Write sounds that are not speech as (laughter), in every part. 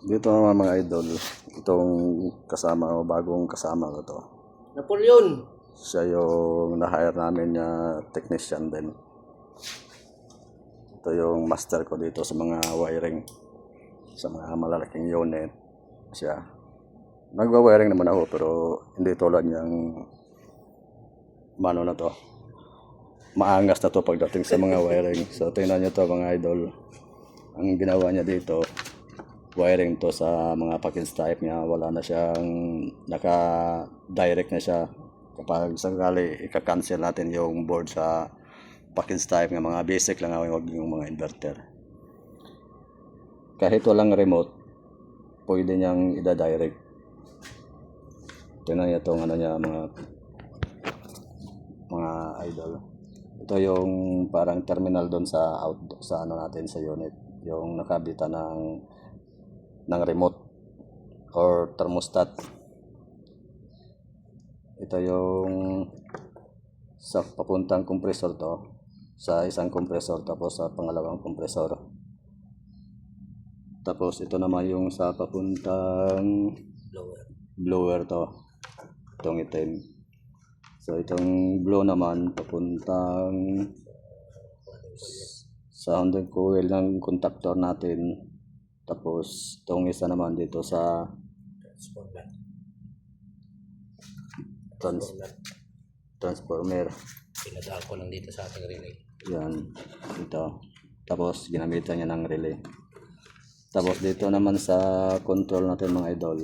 Dito naman mga idol, itong kasama o bagong kasama ko to. Napoleon! Siya yung na-hire namin na technician din. Ito yung master ko dito sa mga wiring. Sa mga malalaking unit. Siya. Nagwa-wiring naman ako pero hindi tulad niyang mano na to. Maangas na to pagdating sa mga wiring. So tingnan niyo to mga idol. Ang ginawa niya dito, wiring to sa mga package type niya. Wala na siyang naka-direct na siya. Kapag sakali ika-cancel natin yung board sa package type ng mga basic lang ang wag yung mga inverter. Kahit walang remote, pwede niyang ida-direct. Tingnan niyo itong ano niya mga mga idol. Ito yung parang terminal doon sa out sa ano natin sa unit, yung nakabitan ng ng remote or thermostat. Ito yung sa papuntang compressor to sa isang compressor tapos sa pangalawang compressor. Tapos ito naman yung sa papuntang Blower. blower to. Itong itim. So itong blow naman papuntang sa Honda coil ng contactor natin. Tapos itong isa naman dito sa Transformer. trans transformer. Pinadaan ko lang dito sa ating relay. Yan. Ito. Tapos ginamitan niya ng relay. Tapos dito naman sa control natin mga idol.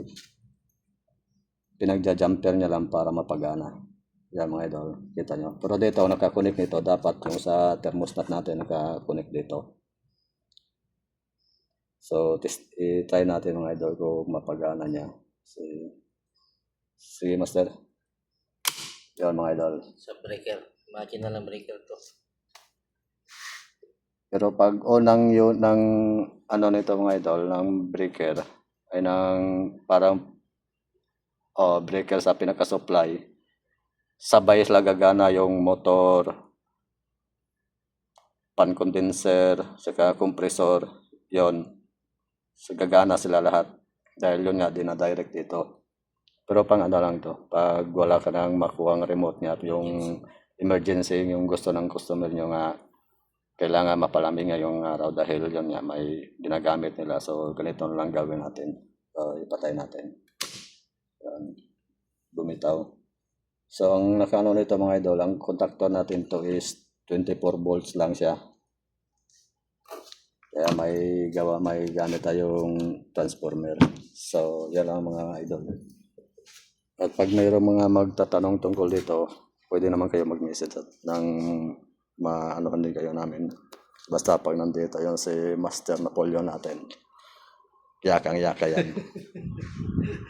Pinagja-jumper niya lang para mapagana. Yan mga idol. Kita nyo. Pero dito nakakunik nito. Dapat yung sa thermostat natin nakakunik dito. So, test, i-try natin mga idol kung mapagana niya. Sige, sige master. Yan mga idol. Sa breaker. Imagine na lang breaker to. Pero pag on ng yun ng ano nito mga idol, ng breaker ay ng parang oh, breaker sa pinaka-supply. Sabay sila gagana yung motor, pan condenser, saka compressor, yon. So gagana sila lahat. Dahil yun nga, dinadirect dito. Pero pang ano lang to, pag wala ka nang makuha ang remote niya, yung emergency, yung gusto ng customer nyo nga, kailangan mapalamig nga yung araw dahil yun nga may ginagamit nila. So, ganito lang gawin natin. So, ipatay natin. Yan. Bumitaw. So, ang nakano nito mga idol, ang contactor natin to is 24 volts lang siya. Kaya may gawa, may gamit tayong transformer. So, yan lang mga idol. At pag mayroong mga magtatanong tungkol dito, pwede naman kayo mag-message at ng maano din kayo namin. Basta pag nandito yung si Master Napoleon natin, yakang yaka yan. (laughs)